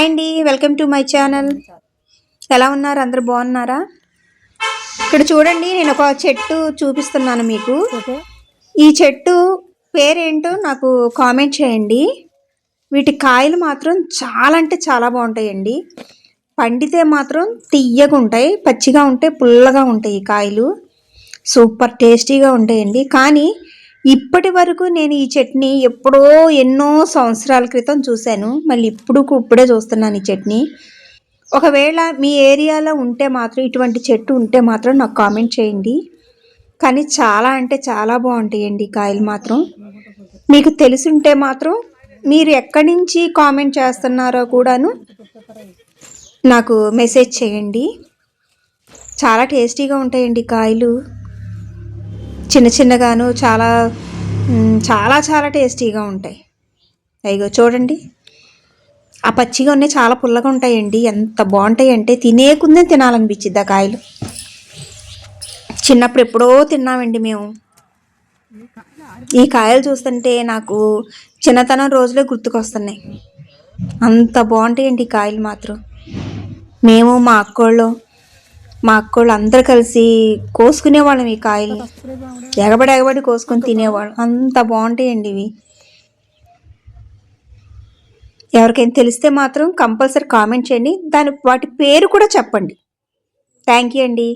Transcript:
Hi అండి welcome to my channel. ఎలా ఉన్నారు? అందరు బాగున్నారా? ఇక్కడ చూడండి నేను ఒక చెట్టు చూపిస్తున్నాను మీకు. ఈ చెట్టు పేరేంటో నాకు కామెంట్ చేయండి. వీటి కాయలు మాత్రం చాలా అంటే చాలా బాగుంటాయండి. పండితే మాత్రం తియ్యగా ఉంటాయి పచ్చిగా ఉంటే పుల్లగా ఉంటాయి ఈ కాయలు. సూపర్ టేస్టీగా ఉంటాయండి. కానీ ఇప్పటి వరకు నేను ఈ చట్నీ ఎప్పుడో ఎన్నో సంవత్సరాల క్రితం చూశాను. మళ్ళీ ఇప్పుడు ఇప్పుడే చూస్తున్నాను ఈ చట్నీ. ఒకవేళ మీ ఏరియాలో ఉంటే మాత్రం ఇటువంటి చెట్టు ఉంటే మాత్రం నాకు కామెంట్ చేయండి. కానీ చాలా అంటే చాలా బాగుంటాయండి కాయలు మాత్రం. మీకు తెలిసుంటే మాత్రం మీరు ఎక్కడి నుంచి కామెంట్ చేస్తున్నారో కూడాను నాకు మెసేజ్ చేయండి. చాలా టేస్టీగా ఉంటాయండి కాయలు. చిన్న చిన్నగాను చాలా చాలా చాలా టేస్టీగా ఉంటాయి. అయ్యో చూడండి. ఆ పచ్చిగా ఉన్నాయి చాలా పుల్లగా ఉంటాయండి. ఎంత బాగుంటాయి అంటే తినేకుందే తినాలనిపించింది ఆ కాయలు. చిన్నప్పుడు ఎప్పుడో తిన్నామండి మేము. ఈ కాయలు చూస్తుంటే నాకు చిన్నతనం రోజులే గుర్తుకొస్తున్నాయి. అంత బాగుంటాయండి ఈ కాయలు మాత్రం. మేము మా అక్కోళ్ళు మా అక్కోళ్ళు అందరు కలిసి కోసుకునేవాళ్ళం ఈ కాయలు ఎగబడి ఎగబడి కోసుకొని తినేవాళ్ళం. అంత బాగుంటాయండి ఇవి. ఎవరికైనా తెలిస్తే మాత్రం కంపల్సరీ కామెంట్ చేయండి. దాని వాటి పేరు కూడా చెప్పండి. థ్యాంక్ యూ అండి.